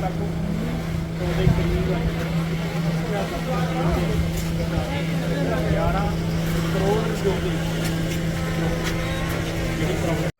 ਤੱਕ ਉਹਦੇ ਕਰੀਬ 11 ਕਰੋੜ ਰੁਪਏ ਦੀ ਜਿਹੜੀ ਪ੍ਰੋਬਲਮ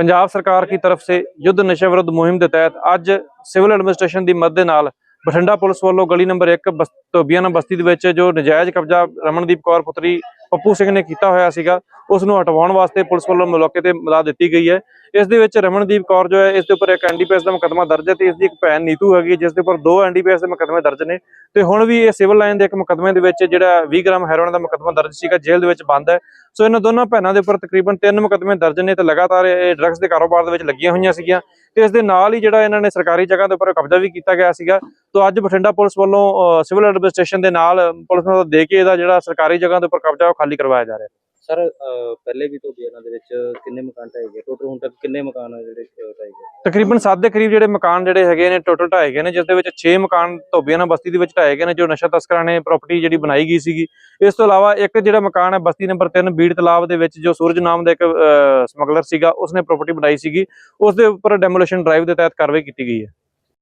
पंजाब सरकार की तरफ से युद्ध नशे विरुद्ध मुहिम के तहत ਅੱਜ ਸਿਵਲ ਐਡਮਿਨਿਸਟ੍ਰੇਸ਼ਨ ਦੀ ਮਦਦ ਦੇ ਨਾਲ ਬਠਿੰਡਾ ਪੁਲਿਸ ਵੱਲੋਂ ਗਲੀ ਨੰਬਰ 1 ਧੋਬੀਆਣਾ ਬਸਤੀ ਦੇ ਵਿੱਚ ਜੋ ਨਜਾਇਜ਼ ਕਬਜ਼ਾ ਰਮਨਦੀਪ ਕੌਰ ਪੁੱਤਰੀ ਪੱਪੂ ਸਿੰਘ ਨੇ ਕੀਤਾ ਹੋਇਆ ਸੀਗਾ ਉਸ ਨੂੰ ਹਟਵਾਉਣ ਵਾਸਤੇ ਪੁਲਿਸ ਵੱਲੋਂ ਮੌਕੇ ਤੇ ਮਦਦ ਦਿੱਤੀ ਗਈ ਹੈ ਇਸ ਦੇ ਵਿੱਚ ਰਮਨਦੀਪ ਕੌਰ ਜੋ ਹੈ ਇਸ ਦੇ ਉੱਪਰ ਇੱਕ ਐਨਡੀਪੀਐਸ ਦਾ ਮੁਕੱਦਮਾ ਦਰਜ ਹੈ ਤੇ ਇਸ ਦੀ ਇੱਕ ਭੈਣ ਨੀਤੂ ਹੈਗੀ ਜਿਸ ਦੇ ਉੱਪਰ ਦੋ ਐਨਡੀਪੀਐਸ ਦੇ ਮੁਕੱਦਮੇ ਦਰਜ ਨੇ। ਤੇ ਹੁਣ ਵੀ ਇਹ ਸਿਵਲ ਲਾਈਨ ਦੇ ਇੱਕ ਮੁਕੱਦਮੇ ਦੇ ਵਿੱਚ ਜਿਹੜਾ 20 ਗ੍ਰਾਮ ਹੈਰੋਇਨ ਦਾ ਮੁਕੱਦਮਾ ਦਰਜ ਸੀਗਾ ਜੇਲ੍ਹ ਦੇ ਵਿੱਚ ਬੰਦ ਹੈ। ਸੋ ਇਹਨਾਂ ਦੋਨਾਂ ਭੈਣਾਂ ਦੇ ਉੱਪਰ ਤਕਰੀਬਨ ਤਿੰਨ ਮੁਕੱਦਮੇ ਦਰਜ ਨੇ ਤੇ ਲਗਾਤਾਰ ਇਹ ਡਰੱਗਸ ਦੇ ਕਾਰੋਬਾਰ ਦੇ ਵਿੱਚ ਲੱਗੀਆਂ ਹੋਈਆਂ ਸੀਗੀਆਂ। ਤੇ ਇਸ ਦੇ ਨਾਲ ਹੀ ਜਿਹੜਾ ਇਹਨਾਂ ਨੇ ਸਰਕਾਰੀ ਜਗ੍ਹਾ ਦੇ ਉੱਪਰ ਕਬਜ਼ਾ ਵੀ ਕੀਤਾ ਗਿਆ ਸੀਗਾ। ਤੋਂ ਅੱਜ ਬਠਿੰਡਾ ਪੁਲਿਸ ਵੱਲੋਂ ਅਹ, ਸਿਵਲ ਐਡਮਿਨਿਸਟ੍ਰੇਸ਼ਨ ਦੇ ਨਾਲ ਪੁਲਿਸ ਨੂੰ ਦੇ ਕੇ ਇਹਦਾ ਜਿਹੜਾ ਸਰਕਾਰੀ ਜਗ੍ਹਾ ਦੇ ਉੱਪਰ ਕਬਜ਼ਾ ਉਹ ਖਾਲੀ ਕਰਵਾਇਆ ਜਾ ਰਿਹਾ। ਸਰ ਪਹਿਲੇ ਵੀ ਤੋਂ ਇਹਨਾਂ ਦੇ ਵਿੱਚ ਕਿੰਨੇ ਮਕਾਨ ਢਾਏ ਗਏ? ਟੋਟਲ ਹੁਣ ਤੱਕ ਕਿੰਨੇ ਮਕਾਨ ਆ ਜਿਹੜੇ ਢਾਏ ਗਏ? ਤਕਰੀਬਨ 7 ਦੇ ਕਰੀਬ ਜਿਹੜੇ ਮਕਾਨ ਜਿਹੜੇ ਹੈਗੇ ਨੇ ਟੋਟਲ ਢਾਏ ਗਏ ਨੇ ਜਿਸ ਦੇ ਵਿੱਚ 6 ਮਕਾਨ ਧੋਬੀਆਣਾ ਬਸਤੀ ਦੇ ਵਿੱਚ ਢਾਏ ਗਏ ਨੇ, ਜੋ ਨਸ਼ਾ ਤਸਕਰਾਂ ਨੇ ਪ੍ਰਾਪਰਟੀ ਜਿਹੜੀ ਬਣਾਈ ਗਈ ਸੀਗੀ। ਇਸ ਤੋਂ ਇਲਾਵਾ ਇੱਕ ਜਿਹੜਾ ਮਕਾਨ ਹੈ, ਬਸਤੀ ਨੰਬਰ 3 ਬੀੜ ਤਲਾਬ ਦੇ ਵਿੱਚ, ਜੋ ਸੂਰਜ ਨਾਮ ਦਾ ਇੱਕ ਸਮਗਲਰ ਸੀਗਾ, ਉਸਨੇ ਪ੍ਰਾਪਰਟੀ ਬਣਾਈ ਸੀਗੀ। ਉਸ ਦੇ ਉੱਪਰ ਡੈਮੋਲੀਸ਼ਨ ਡਰਾਈਵ ਦੇ ਤਹਿਤ ਕਾਰਵਾਈ ਕੀਤੀ ਗਈ ਹੈ।